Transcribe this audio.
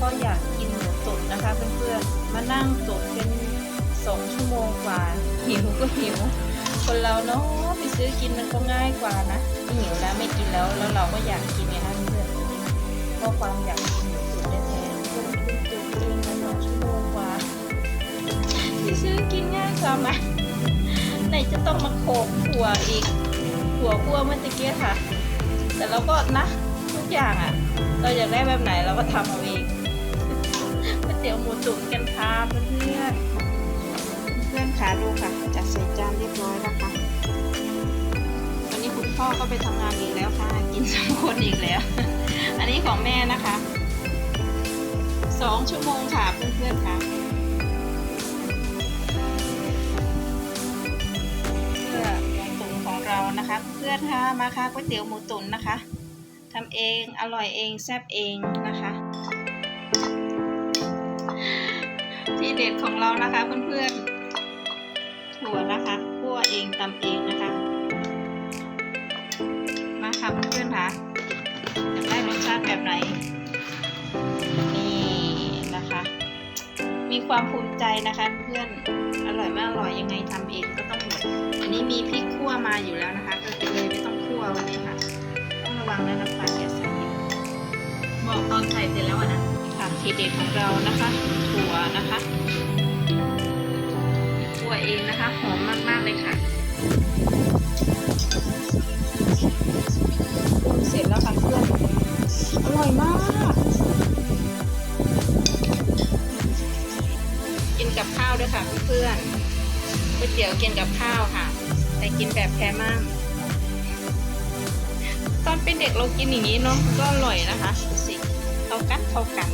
ก็อยากกินหมูตุ๋นนะคะเพื่อนๆ มานั่งตุ๋นเป็นสองชั่วโมงกว่า หิวก็หิว คนเราเนาะไปซื้อกินมันก็ง่ายกว่านะหิวแล้วไม่กินแล้วแล้วเราก็อยากกินไงคะเพื่อนเพราะความอยากกินหมูตุ๋นแท้ๆก็เลยตุ๋นเองมาสองชั่วโมงกว่าไปซื้อกินง่ายกว่าไหมไหนจะต้องมาโขกถั่วอีกถั่วคั่วเมื่อตะกี้ค่ะ แต่เราก็นะทุกอย่างอะ่ะเราอยากได้แบบไหนเราก็ทำเอาเอง มูตุ๋นกันค่ะเพื่อนๆ เพื่อนขาดูค่ะจัดใส่จานเรียบร้อยแล้วค่ะวันนี้คุณพ่อก็ไปทำงานอีกแล้วค่ะ กินสองคนอีกแล้ว อันนี้ของแม่นะคะสองชั่วโมงค่ะเพื่อนๆค่ะเพื่อหมูตุ๋นของเรานะคะ เพื่อนค่ะมาค่ะก๋วยเตี๋ยวหมูตุ๋นนะคะทำเองอร่อยเองแซ่บเองนะคะ เด็ดของเรานะคะเพื่อนๆถั่วนะคะคั่วเองตำเองนะคะ มาค่ะเพื่อนๆค่ะอยากได้รสชาติแบบไหนนี่นะคะ มีความภูมิใจนะคะเพื่อนอร่อยไม่อร่อยยังไงทำเองก็ต้องหมดอันนี้มีพริกคั่วมาอยู่แล้วนะคะ ก็เลยไม่ต้องคั่ววันนี้ค่ะ ต้องระวังนะน้ำปลาอย่าใส่เยอะบอกตอนใส่เสร็จแล้วนะ ทีเด็ดของเรานะคะ ถั่วนะคะถั่วเองนะคะหอมมากๆเลยค่ะปรุงเสร็จแล้วค่ะเพื่อนอร่อยมาก กินกับข้าวด้วยค่ะเพื่อนๆก๋วยเตี๋ยวกินกับข้าวค่ะ แต่กินแบบแพม่ามตอนเป็นเด็กเรากินอย่างนี้เนาะก็อร่อยนะคะดูสิเข้ากันเข้ากัน